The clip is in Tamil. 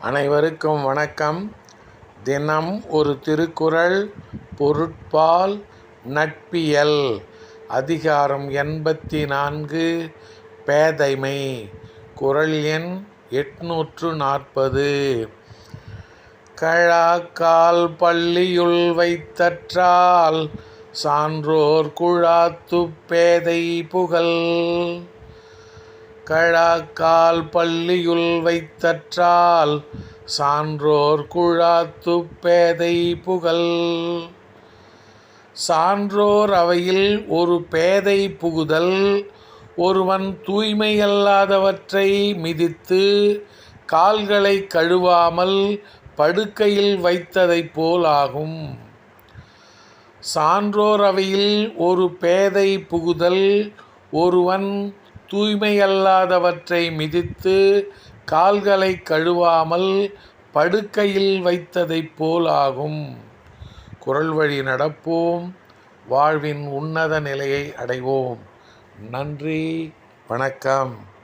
அனைவருக்கும் வணக்கம். தினம் ஒரு திருக்குறள் பொருட்பால் நட்பியல். அதிகாரம் எண்பத்தி நான்கு பேதைமை. குறள் எண் எட்நூற்று நாற்பது. கழாக்கால் பள்ளியுள் வைத்தற்றால் சான்றோர் குழாத்து பேதை புகழ் கழாக்கால் பள்ளியுள் வைத்தற்றால் சான்றோர் குழாத்து பேதை புகழ் சான்றோர் அவையில் ஒரு பேதை புகுதல் ஒருவன் தூய்மையல்லாதவற்றை மிதித்து கால்களை கழுவாமல் படுக்கையில் வைத்ததைப் போலாகும். சான்றோர் அவையில் ஒரு பேதை புகுதல் ஒருவன் தூய்மையல்லாதவற்றை மிதித்து கால்களை கழுவாமல் படுக்கையில் வைத்ததைப் போலாகும். குரல் வழி நடப்போம். வாழ்வின் உன்னத நிலையை அடைவோம். நன்றி. வணக்கம்.